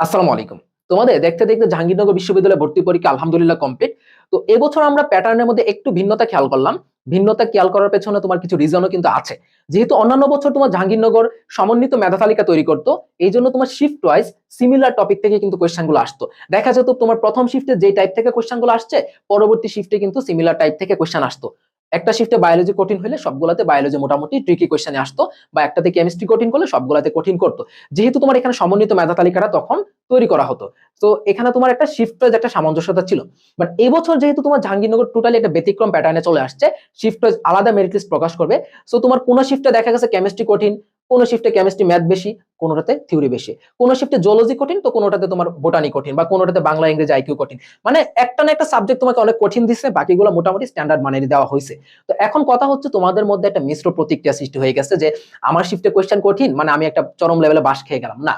আসসালামু আলাইকুম। তোমাদের দেখতে দেখতে জাহাঙ্গীরনগর বিশ্ববিদ্যালয়ে ভর্তি পরীক্ষা আলহামদুলিল্লাহ কমপ্লিট তো এবছর আমরা প্যাটার্নের মধ্যে একটু ভিন্নতা খেয়াল করলাম। ভিন্নতা খেয়াল করার পেছনে তোমার কিছু রিজনও কিন্তু আছে। যেহেতু অন্যান্য বছর তোমার জাহাঙ্গীরনগর সমন্বিত মেধা তালিকা তৈরি করতো, এই জন্য তোমার শিফট ওয়াইজ সিমিলার টপিক থেকে কিন্তু কোয়েশ্চেনগুলো আসতো। দেখা যেত তোমার প্রথম শিফটে যে টাইপ থেকে কোয়েশ্চেনগুলো আসছে, পরবর্তী শিফটে কিন্তু সিমিলার টাইপ থেকে কোয়েশ্চেন আসতো। একটা শিফটে বায়োলজি কঠিন হলে সবগুলাতে বায়োলজি মোটামুটি ট্রিকি কোয়েশনে আসতো বা একটাতে কেমিস্ট্রি কঠিন করলে সবগুলাতে কঠিন করতো। যেহেতু তোমার এখানে সমন্বিত মেধা তালিকাটা তখন তৈরি করা হতো। তো এখানে তোমার একটা শিফট ওয়াইজ একটা সামঞ্জস্যতা ছিল। বাট এবছর যেহেতু তোমার জাহাঙ্গীরনগর টোটালি একটা ব্যতিক্রম প্যাটার্নে চলে আসছে শিফট ওয়াইজ আলাদা মেরিট লিস্ট প্রকাশ করবে। সো তোমার কোন শিফটে দেখা গেছে কেমিস্ট্রি কঠিন কোন শিফটে কেমিস্ট্রি ম্যাথ বেশি, কোনোটাতে থিওরি বেশি। কোন শিফটে জোলজি কঠিন, তো কোনোটাতে তোমার বোটানি কঠিন বা কোনোটাতে বাংলা, ইংরেজি আইকিউ কঠিন। মানে একটা না একটা সাবজেক্ট তোমাকে অনেক কঠিন দিচ্ছে বাকিগুলো মোটামুটি স্ট্যান্ডার্ড মানে দেওয়া হয়েছে। তো এখন কথা হচ্ছে তোমাদের মধ্যে একটা মিশ্র প্রতিক্রিয়া সৃষ্টি হয়ে গেছে যে, আমার শিফটে কোয়েশ্চেন কঠিন মানে আমি একটা চরম লেভেলে বাস খেয়ে গেলাম। না।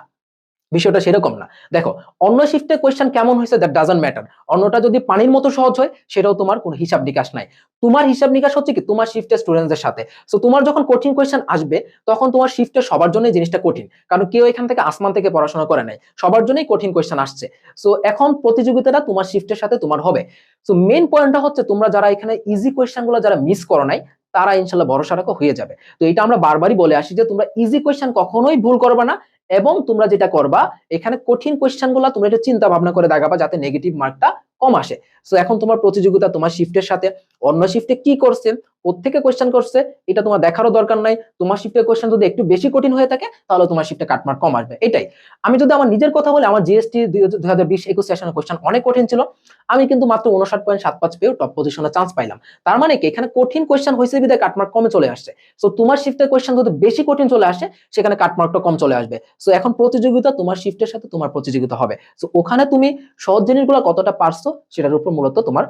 বিষয়টা সেরকম না। দেখো, অন্য শিফটে কোয়েশ্চেন কেমন হয়েছে দ্যাট ডাজন্ট ম্যাটার অন্যটা যদি পানির মতো সহজ হয়, সেটাও তোমার কোনো হিসাব নিকাশ নাই। তোমার হিসাব নিকাশ হচ্ছে কি? তোমার শিফটের স্টুডেন্টদের সাথে। সো তোমার যখন কঠিন কোয়েশ্চেন আসবে, তখন তোমার শিফটের সবার জন্যই জিনিসটা কঠিন। কারণ কেউ এখান থেকে আসমান থেকে পড়াশোনা করে নাই। সবার জন্যই কঠিন কোয়েশ্চেন আসছে। সো এখন প্রতিযোগিতাটা তোমার শিফটের সাথে তোমার হবে। সো মেইন পয়েন্টটা হচ্ছে তোমরা যারা এখানে ইজি কোয়েশ্চেনগুলো যারা মিস করো নাই, তারা ইনশাল্লাহ ভরসা রাখো, হয়ে যাবে। তো এটা আমরা বারবারই বলে আসি যে তোমরা ইজি কোয়েশ্চেন কখনোই ভুল করবে না। এবং তোমরা যেটা করবা, এখানে কঠিন কোয়েশ্চেনগুলা তোমরা একটু চিন্তা ভাবনা করে দাগাবা যাতে নেগেটিভ মার্কটা কম আসে। সো এখন তোমার প্রতিযোগিতা তোমার শিফটের সাথে অন্য শিফটে কি করছেন? কোথেকে কোয়েশ্চেন করছে? এটা তোমার দেখারও দরকার নাই। তোমার শিফটের কোয়েশ্চেন যদি একটু বেশি কঠিন হয়ে থাকে, তাহলে তোমার শিফটে কাটমার্ক কম আসবে। এটাই। আমি যদি আমার নিজের কথা বলি, আমার জিএসটি দুই হাজার বিশ একুশ সেশনের কোয়েশ্চেন অনেক কঠিন ছিল। আমি কিন্তু মাত্র উনষাট পয়েন্ট সাত পাঁচ পেয়েও টপ পজিশনে চান্স পাইলাম। তার মানে কি? এখানে কঠিন কোয়েশ্চেন হয়েছে বিধায় কাটমার্ক কমে চলে আসছে। সো তোমার শিফটের কোয়েশ্চেন যদি বেশি কঠিন চলে আসে, সেখানে কাটমার্কটা কম চলে আসবে। সো এখন প্রতিযোগিতা তোমার শিফটের সাথে তোমার প্রতিযোগিতা হবে। সো ওখানে তুমি সহজ জিনিসগুলো কতটা পারছ, সেটার উপর মূলত তোমার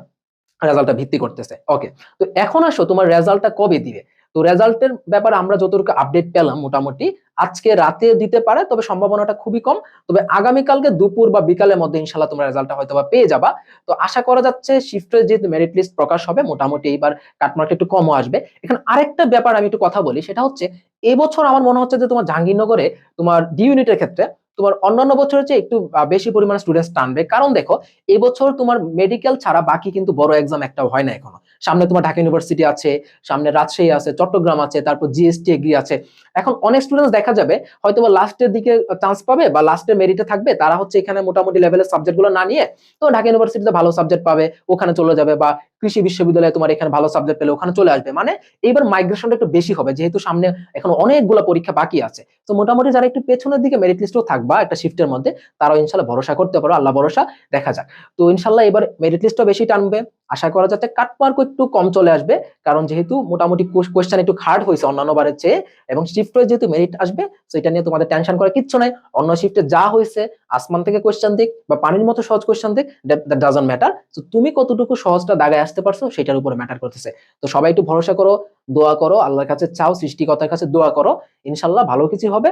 রেজাল্টটা ভিত্তি করতেছে। ওকে তো এখন আসো, তোমার রেজাল্টটা কবে দিবে তো রেজাল্টের ব্যাপারে আমরা যতটুকু আপডেট পেলাম মোটামুটি, আজকে রাতে দিতে পারে, তবে সম্ভাবনাটা খুবই কম। তবে আগামীকালকে দুপুর বা বিকালের মধ্যে ইনশাল্লাহ তোমরা রেজাল্টটা হয়তো বা পেয়ে যাবা। তো আশা করা যাচ্ছে শিফটের যে মেরিট লিস্ট প্রকাশ হবে, মোটামুটি এইবার কাটমার্কটা একটু কমও আসবে। এখানে আরেকটা ব্যাপার আমি একটু কথা বলি, সেটা হচ্ছে, এবছর আমার মনে হচ্ছে যে তোমার জাহাঙ্গীরনগরে তোমার ডি ইউনিটের ক্ষেত্রে তোমার অন্যান্য বছরের চেয়ে একটু বেশি পরিমাণে স্টুডেন্টস টানবে। কারণ দেখো, এবছর তোমার মেডিকেল ছাড়া বাকি কিন্তু বড় এক্সাম একটাও হয় না এখনও। সামনে তোমার ঢাকা ইউনিভার্সিটি আছে, সামনে রাজশাহী আছে, চট্টগ্রাম আছে, তারপর জিএসটি এগ্রি আছে। এখন অনেক স্টুডেন্টস দেখা যাবে, হয়তো বা লাস্টের দিকে চান্স পাবে বা লাস্টের মেরিটে থাকবে, তারা হচ্ছে এখানে মোটামুটি লেভেলের সাবজেক্টগুলো না নিয়ে, তো ঢাকা ইউনিভার্সিটিতে ভালো সাবজেক্ট পাবে, ওখানে চলে যাবে বা কৃষি বিশ্ববিদ্যালয়ে তোমার এখানে ভালো সাবজেক্ট পেলে ওখানে চলে আসবে। মানে এইবার মাইগ্রেশনটা একটু বেশি হবে, যেহেতু সামনে এখন অনেকগুলো পরীক্ষা বাকি আছে। তো মোটামুটি যারা একটু পেছনের দিকে মেরিট লিস্টও থাকবা একটা শিফটের মধ্যে, তারাও ইনশাল্লাহ ভরসা করতে পারো আল্লাহ ভরসা দেখা যাক। তো ইনশাল্লাহ এবার মেরিট লিস্টও বেশি টানবে। আশা করা যাচ্ছে কাটমার্ক একটু কম চলে আসবে, কারণ যেহেতু মোটামুটি কোয়েশ্চেন একটু হার্ড হয়েছে অন্যান্য বারের চেয়ে, এবং শিফট হয়ে যেহেতু মেরিট আসবে সেটা নিয়ে তোমাদের টেনশন করার কিচ্ছু নাই। অন্য শিফটে যা হয়েছে, আসমান থেকে কোয়েশ্চেন দিক বা পানির মতো সহজ কোয়েশ্চেন দিক দ্যাট ডাজন ম্যাটার তো তুমি কতটুকু সহজটা দাগায় আসতে পারছ, সেটার উপরে ম্যাটার করতেছে। তো সবাই একটু ভরসা করো, দোয়া করো, আল্লাহর কাছে চাও, সৃষ্টিকর্তার কাছে দোয়া করো। ইনশাল্লাহ ভালো কিছু হবে।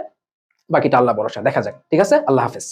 বাকিটা আল্লাহ ভরসা। দেখা যাক। ঠিক আছে? আল্লাহ হাফেজ।